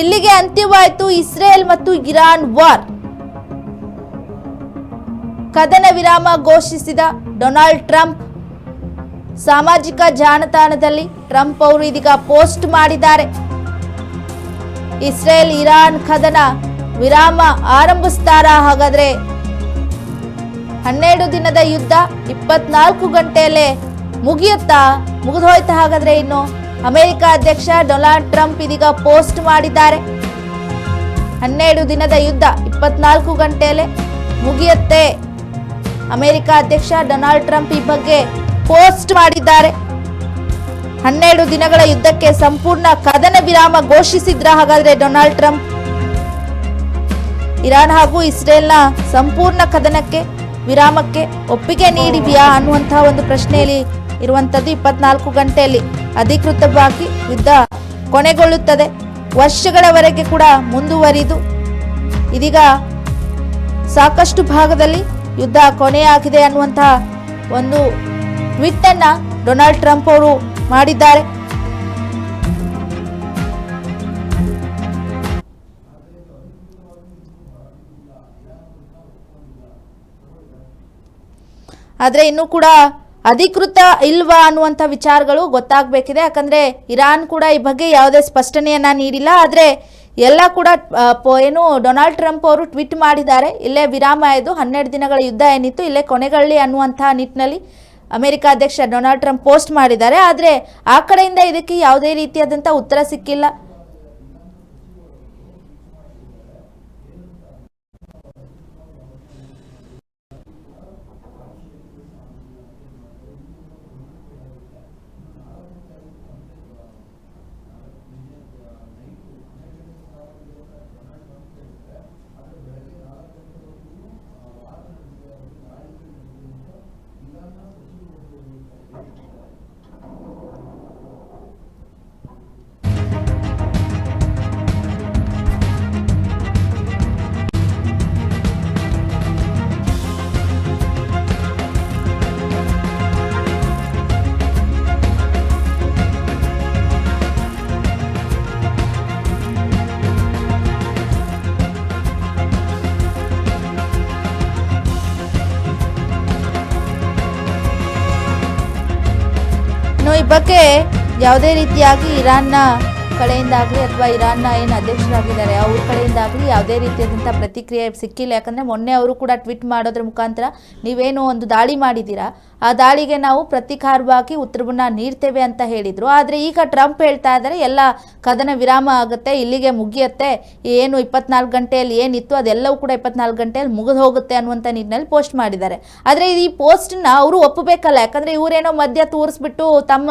ಇಲ್ಲಿಗೆ ಅಂತ್ಯವಾಯಿತು ಇಸ್ರೇಲ್ ಮತ್ತು ಇರಾನ್ ವಾರ್. ಕದನ ವಿರಾಮ ಘೋಷಿಸಿದ ಡೊನಾಲ್ಡ್ ಟ್ರಂಪ್ ಸಾಮಾಜಿಕ ಜಾಲತಾಣದಲ್ಲಿ ಟ್ರಂಪ್ ಅವರು ಇದೀಗ ಪೋಸ್ಟ್ ಮಾಡಿದ್ದಾರೆ. ಇಸ್ರೇಲ್ ಇರಾನ್ ಕದನ ವಿರಾಮ ಆರಂಭಿಸ್ತಾರಾ ಹಾಗಾದ್ರೆ? ಹನ್ನೆರಡು ದಿನದ ಯುದ್ಧ ಇಪ್ಪತ್ನಾಲ್ಕು ಗಂಟೆಯಲ್ಲೇ ಮುಗಿಯುತ್ತಾ? ಮುಗಿದೋಯ್ತಾ ಹಾಗಾದ್ರೆ ಇನ್ನು? ಅಮೆರಿಕ ಅಧ್ಯಕ್ಷ ಡೊನಾಲ್ಡ್ ಟ್ರಂಪ್ ಇದೀಗ ಪೋಸ್ಟ್ ಮಾಡಿದ್ದಾರೆ. ಹನ್ನೆರಡು ದಿನದ ಯುದ್ಧ ಇಪ್ಪತ್ನಾಲ್ಕು ಗಂಟೆಯಲ್ಲೇ ಮುಗಿಯುತ್ತೆ. ಅಮೆರಿಕ ಅಧ್ಯಕ್ಷ ಡೊನಾಲ್ಡ್ ಟ್ರಂಪ್ ಈ ಬಗ್ಗೆ ಪೋಸ್ಟ್ ಮಾಡಿದ್ದಾರೆ. ಹನ್ನೆರಡು ದಿನಗಳ ಯುದ್ಧಕ್ಕೆ ಸಂಪೂರ್ಣ ಕದನ ವಿರಾಮ ಘೋಷಿಸಿದ್ರ ಹಾಗಾದ್ರೆ ಡೊನಾಲ್ಡ್ ಟ್ರಂಪ್. ಇರಾನ್ ಹಾಗೂ ಇಸ್ರೇಲ್ನ ಸಂಪೂರ್ಣ ಕದನಕ್ಕೆ, ವಿರಾಮಕ್ಕೆ ಒಪ್ಪಿಗೆ ನೀಡಿದೆಯಾ ಅನ್ನುವಂತಹ ಒಂದು ಪ್ರಶ್ನೆಯಲ್ಲಿ ಇರುವಂತದ್ದು ಇಪ್ಪತ್ನಾಲ್ಕು ಗಂಟೆಯಲ್ಲಿ. ಅಧಿಕೃತವಾಗಿ ಯುದ್ಧ ಕೊನೆಗೊಳ್ಳುತ್ತದೆ. ವರ್ಷಗಳವರೆಗೆ ಕೂಡ ಮುಂದುವರಿದು ಇದೀಗ ಸಾಕಷ್ಟು ಭಾಗದಲ್ಲಿ ಯುದ್ಧ ಕೊನೆಯಾಗಿದೆ ಅನ್ನುವಂತಹ ಒಂದು ಟ್ವಿಟ್ ಅನ್ನ ಡೊನಾಲ್ಡ್ ಟ್ರಂಪ್ ಅವರು ಮಾಡಿದ್ದಾರೆ. ಆದರೆ ಇನ್ನೂ ಕೂಡ ಅಧಿಕೃತ ಇಲ್ವಾ ಅನ್ನುವಂಥ ವಿಚಾರಗಳು ಗೊತ್ತಾಗಬೇಕಿದೆ. ಯಾಕಂದರೆ ಇರಾನ್ ಕೂಡ ಈ ಬಗ್ಗೆ ಯಾವುದೇ ಸ್ಪಷ್ಟನೆಯನ್ನ ನೀಡಿಲ್ಲ. ಆದರೆ ಎಲ್ಲ ಕೂಡ ಏನು ಡೊನಾಲ್ಡ್ ಟ್ರಂಪ್ ಅವರು ಟ್ವೀಟ್ ಮಾಡಿದ್ದಾರೆ. ಇಲ್ಲೇ ವಿರಾಮ ಇದು ಹನ್ನೆರಡು ದಿನಗಳ ಯುದ್ಧ ಏನಿತ್ತು, ಇಲ್ಲೇ ಕೊನೆಗಳ್ಳಿ ಅನ್ನುವಂಥ ನಿಟ್ಟಿನಲ್ಲಿ ಅಮೆರಿಕ ಅಧ್ಯಕ್ಷ ಡೊನಾಲ್ಡ್ ಟ್ರಂಪ್ ಪೋಸ್ಟ್ ಮಾಡಿದ್ದಾರೆ. ಆದರೆ ಆ ಕಡೆಯಿಂದ ಇದಕ್ಕೆ ಯಾವುದೇ ರೀತಿಯಾದಂಥ ಉತ್ತರ ಸಿಕ್ಕಿಲ್ಲ. ಬಗ್ಗೆ ಯಾವುದೇ ರೀತಿಯಾಗಿ ಇರಾನ್ನ ಕಡೆಯಿಂದಾಗಲಿ ಅಥವಾ ಇರಾನ್ನ ಏನು ಅಧ್ಯಕ್ಷರಾಗಿದ್ದಾರೆ, ಅವ್ರ ಕಡೆಯಿಂದಾಗಲಿ ಯಾವುದೇ ರೀತಿಯಾದಂಥ ಪ್ರತಿಕ್ರಿಯೆ ಸಿಕ್ಕಿಲ್ಲ. ಯಾಕಂದರೆ ಮೊನ್ನೆ ಅವರು ಕೂಡ ಟ್ವಿಟ್ ಮಾಡೋದ್ರ ಮುಖಾಂತರ ನೀವೇನು ಒಂದು ದಾಳಿ ಮಾಡಿದ್ದೀರಾ ಆ ದಾಳಿಗೆ ನಾವು ಪ್ರತೀಕಾರವಾಗಿ ಉತ್ತರವನ್ನ ನೀಡ್ತೇವೆ ಅಂತ ಹೇಳಿದರು. ಆದರೆ ಈಗ ಟ್ರಂಪ್ ಹೇಳ್ತಾ ಇದ್ದಾರೆ ಎಲ್ಲ ಕದನ ವಿರಾಮ ಆಗುತ್ತೆ, ಇಲ್ಲಿಗೆ ಮುಗಿಯುತ್ತೆ, ಏನು ಇಪ್ಪತ್ನಾಲ್ಕು ಗಂಟೆಯಲ್ಲಿ ಏನಿತ್ತು, ಅದೆಲ್ಲವೂ ಕೂಡ ಇಪ್ಪತ್ನಾಲ್ಕು ಗಂಟೆಯಲ್ಲಿ ಮುಗಿದು ಹೋಗುತ್ತೆ ಅನ್ನುವಂಥ ನಿಟ್ಟಿನಲ್ಲಿ ಪೋಸ್ಟ್ ಮಾಡಿದ್ದಾರೆ. ಆದರೆ ಈ ಪೋಸ್ಟ್ನ ಅವರು ಒಪ್ಪಬೇಕಲ್ಲ, ಯಾಕಂದರೆ ಇವರೇನೋ ಮಧ್ಯ ತೋರಿಸ್ಬಿಟ್ಟು ತಮ್ಮ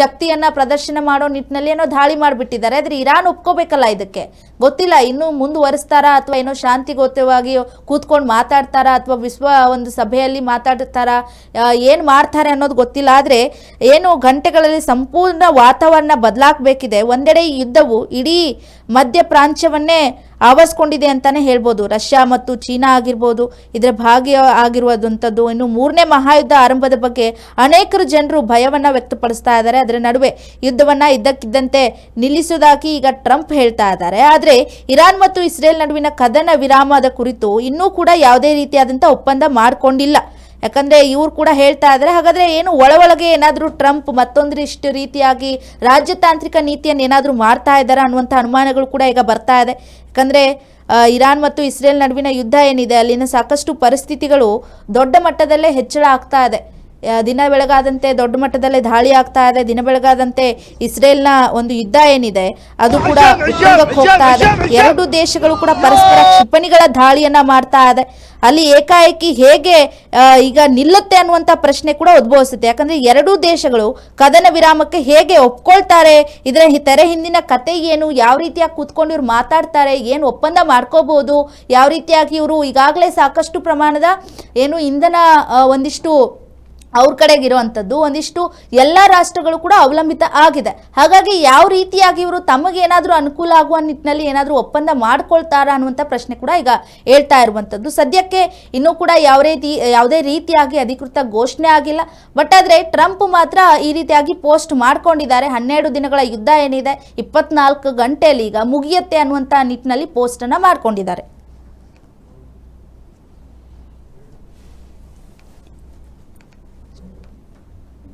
ಶಕ್ತಿಯನ್ನು ಪ್ರದರ್ಶನ ಮಾಡೋ ನಿಟ್ಟಿನಲ್ಲಿ ಏನೋ ದಾಳಿ ಮಾಡಿಬಿಟ್ಟಿದ್ದಾರೆ. ಆದರೆ ಇರಾನ್ ಒಪ್ಕೋಬೇಕಲ್ಲ ಇದಕ್ಕೆ? ಗೊತ್ತಿಲ್ಲ, ಇನ್ನೂ ಮುಂದುವರಿಸ್ತಾರಾ ಅಥವಾ ಏನೋ ಶಾಂತಿಗೋತವಾಗಿ ಕೂತ್ಕೊಂಡು ಮಾತಾಡ್ತಾರಾ ಅಥವಾ ವಿಶ್ವ ಒಂದು ಸಭೆಯಲ್ಲಿ ಮಾತಾಡ್ತಾರಾ ಏನು ಮಾಡ್ತಾರೆ ಅನ್ನೋದು ಗೊತ್ತಿಲ್ಲ, ಆದರೆ ಏನು ಗಂಟೆಗಳಲ್ಲಿ ಸಂಪೂರ್ಣ ವಾತಾವರಣ ಬದಲಾಗಬೇಕಿದೆ. ಒಂದೆಡೆ ಯುದ್ಧವು ಇಡೀ ಮಧ್ಯ ಪ್ರಾಂತ್ಯವನ್ನೇ ಆವರಿಸ್ಕೊಂಡಿದೆ ಅಂತಲೇ ಹೇಳ್ಬೋದು. ರಷ್ಯಾ ಮತ್ತು ಚೀನಾ ಆಗಿರ್ಬೋದು, ಇದರ ಭಾಗಿ ಆಗಿರುವಂಥದ್ದು. ಇನ್ನು ಮೂರನೇ ಮಹಾಯುದ್ಧ ಆರಂಭದ ಬಗ್ಗೆ ಅನೇಕರು ಜನರು ಭಯವನ್ನು ವ್ಯಕ್ತಪಡಿಸ್ತಾ ಇದ್ದಾರೆ. ಅದರ ನಡುವೆ ಯುದ್ಧವನ್ನು ಇದ್ದಕ್ಕಿದ್ದಂತೆ ನಿಲ್ಲಿಸುವುದಾಗಿ ಈಗ ಟ್ರಂಪ್ ಹೇಳ್ತಾ ಇದ್ದಾರೆ. ಆದರೆ ಇರಾನ್ ಮತ್ತು ಇಸ್ರೇಲ್ ನಡುವಿನ ಕದನ ವಿರಾಮದ ಕುರಿತು ಇನ್ನೂ ಕೂಡ ಯಾವುದೇ ರೀತಿಯಾದಂಥ ಒಪ್ಪಂದ ಮಾಡಿಕೊಂಡಿಲ್ಲ. ಯಾಕಂದ್ರೆ ಇವ್ರು ಕೂಡ ಹೇಳ್ತಾ ಇದ್ದಾರೆ ಹಾಗಾದ್ರೆ ಏನು ಒಳ ಒಳಗೆ ಏನಾದರೂ ಟ್ರಂಪ್ ಮತ್ತೊಂದಿಷ್ಟು ರೀತಿಯಾಗಿ ರಾಜ್ಯತಾಂತ್ರಿಕ ನೀತಿಯನ್ನು ಏನಾದರೂ ಮಾಡ್ತಾ ಇದ್ದಾರಾ ಅನ್ನುವಂಥ ಅನುಮಾನಗಳು ಕೂಡ ಈಗ ಬರ್ತಾ ಇದೆ. ಯಾಕಂದ್ರೆ ಇರಾನ್ ಮತ್ತು ಇಸ್ರೇಲ್ ನಡುವಿನ ಯುದ್ಧ ಏನಿದೆ, ಅಲ್ಲಿನ ಸಾಕಷ್ಟು ಪರಿಸ್ಥಿತಿಗಳು ದೊಡ್ಡ ಮಟ್ಟದಲ್ಲೇ ಹೆಚ್ಚಳ ಆಗ್ತಾ ಇದೆ. ದಿನ ಬೆಳಗಾದಂತೆ ದೊಡ್ಡ ಮಟ್ಟದಲ್ಲೇ ದಾಳಿ ಆಗ್ತಾ ಇದೆ. ದಿನ ಬೆಳಗಾದಂತೆ ಇಸ್ರೇಲ್ನ ಒಂದು ಯುದ್ಧ ಏನಿದೆ ಅದು ಕೂಡ ಹೋಗ್ತಾ ಇದೆ. ಎರಡು ದೇಶಗಳು ಕೂಡ ಪರಸ್ಪರ ಕ್ಷಿಪಣಿಗಳ ದಾಳಿಯನ್ನ ಮಾಡ್ತಾ ಇದೆ. ಅಲ್ಲಿ ಏಕಾಏಕಿ ಹೇಗೆ ಈಗ ನಿಲ್ಲುತ್ತೆ ಅನ್ನುವಂತ ಪ್ರಶ್ನೆ ಕೂಡ ಉದ್ಭವಿಸುತ್ತೆ. ಯಾಕಂದ್ರೆ ಎರಡೂ ದೇಶಗಳು ಕದನ ವಿರಾಮಕ್ಕೆ ಹೇಗೆ ಒಪ್ಕೊಳ್ತಾರೆ ಇದರ ತೆರೆ ಹಿಂದಿನ ಕತೆ ಏನು ಯಾವ ರೀತಿಯಾಗಿ ಕೂತ್ಕೊಂಡು ಇವ್ರು ಮಾತಾಡ್ತಾರೆ ಏನು ಒಪ್ಪಂದ ಮಾಡ್ಕೋಬಹುದು ಯಾವ ರೀತಿಯಾಗಿ ಇವರು ಈಗಾಗಲೇ ಸಾಕಷ್ಟು ಪ್ರಮಾಣದ ಏನು ಇಂಧನ ಒಂದಿಷ್ಟು ಅವ್ರ ಕಡೆಗಿರುವಂಥದ್ದು ಒಂದಿಷ್ಟು ಎಲ್ಲ ರಾಷ್ಟ್ರಗಳು ಕೂಡ ಅವಲಂಬಿತ ಆಗಿದೆ. ಹಾಗಾಗಿ ಯಾವ ರೀತಿಯಾಗಿ ಇವರು ತಮಗೇನಾದರೂ ಅನುಕೂಲ ಆಗುವ ನಿಟ್ಟಿನಲ್ಲಿ ಏನಾದರೂ ಒಪ್ಪಂದ ಮಾಡ್ಕೊಳ್ತಾರಾ ಅನ್ನುವಂಥ ಪ್ರಶ್ನೆ ಕೂಡ ಈಗ ಹೇಳ್ತಾ ಇರುವಂಥದ್ದು. ಸದ್ಯಕ್ಕೆ ಇನ್ನೂ ಕೂಡ ಯಾವ ರೀತಿ, ಯಾವುದೇ ರೀತಿಯಾಗಿ ಅಧಿಕೃತ ಘೋಷಣೆ ಆಗಿಲ್ಲ. ಬಟ್ ಆದರೆ ಟ್ರಂಪ್ ಮಾತ್ರ ಈ ರೀತಿಯಾಗಿ ಪೋಸ್ಟ್ ಮಾಡ್ಕೊಂಡಿದ್ದಾರೆ. ಹನ್ನೆರಡು ದಿನಗಳ ಯುದ್ಧ ಏನಿದೆ, ಇಪ್ಪತ್ನಾಲ್ಕು ಗಂಟೆಯಲ್ಲಿ ಈಗ ಮುಗಿಯುತ್ತೆ ಅನ್ನುವಂಥ ನಿಟ್ಟಿನಲ್ಲಿ ಪೋಸ್ಟನ್ನು ಮಾಡ್ಕೊಂಡಿದ್ದಾರೆ.